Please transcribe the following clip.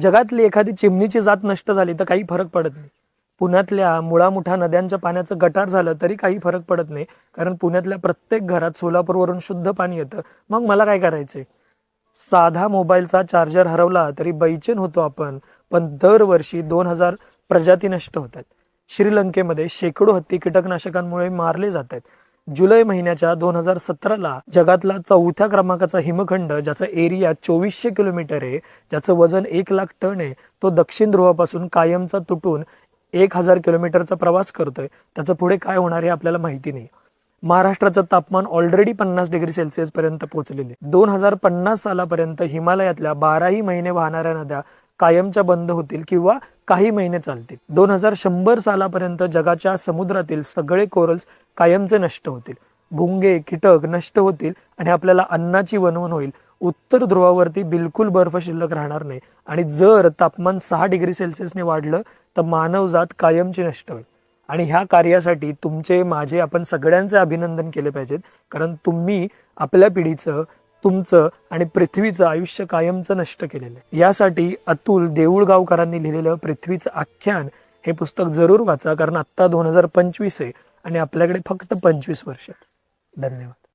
जगातली एखादी चिमणीची जात नष्ट झाली तर काही फरक पडत नाही. पुण्यातल्या मुळामुठा नद्यांच्या पाण्याचं गटार झालं तरी काही फरक पडत नाही. कारण पुण्यातल्या प्रत्येक घरात सोलापूरवरून शुद्ध पाणी येतं. मग मला काय करायचंय? साधा मोबाईलचा चार्जर हरवला तरी बैचेन होतो आपण. पण दरवर्षी दोन हजार प्रजाती नष्ट होतात. श्रीलंकेमध्ये शेकडो हत्ती कीटकनाशकांमुळे मारले जात आहेत. जुलै महिन्याच्या दोन हजार सतराला जगातला चौथ्या क्रमांकाचा हिमखंड ज्याचा एरिया चोवीसशे किलोमीटर आहे ज्याचं वजन एक लाख टन आहे तो दक्षिण ध्रुवापासून कायमचा तुटून एक हजार किलोमीटरचा प्रवास करतोय. त्याचं पुढे काय होणार हे आपल्याला माहिती नाही. महाराष्ट्राचं तापमान ऑलरेडी पन्नास डिग्री सेल्सिअस पर्यंत पोहोचलेले दोन हजार पन्नास सालापर्यंत हिमालयातल्या बाराही महिने वाहणाऱ्या नद्या कायमच्या बंद होतील किंवा काही महिने चालतील. दोन हजार शंभर सालापर्यंत जगाच्या समुद्रातील सगळे कोरल्स कायमचे नष्ट होतील. भुंगे कीटक नष्ट होतील आणि आपल्याला अन्नाची वनवन होईल. उत्तर ध्रुवावरती बिलकुल बर्फ शिल्लक राहणार नाही. आणि जर तापमान सहा डिग्री सेल्सिअसने वाढलं तर मानवजात कायमची नष्ट होईल. आणि ह्या कार्यासाठी तुमचे माझे आपण सगळ्यांचे अभिनंदन केले पाहिजेत. कारण तुम्ही आपल्या पिढीचं तुमचं आणि पृथ्वीचं आयुष्य कायमचं नष्ट केलेलं आहे. यासाठी अतुल देऊळगावकरांनी लिहिलेलं पृथ्वीचं आख्यान हे पुस्तक जरूर वाचा कारण आत्ता दोन हजार पंचवीस आहे आणि आपल्याकडे फक्त पंचवीस वर्ष धन्यवाद.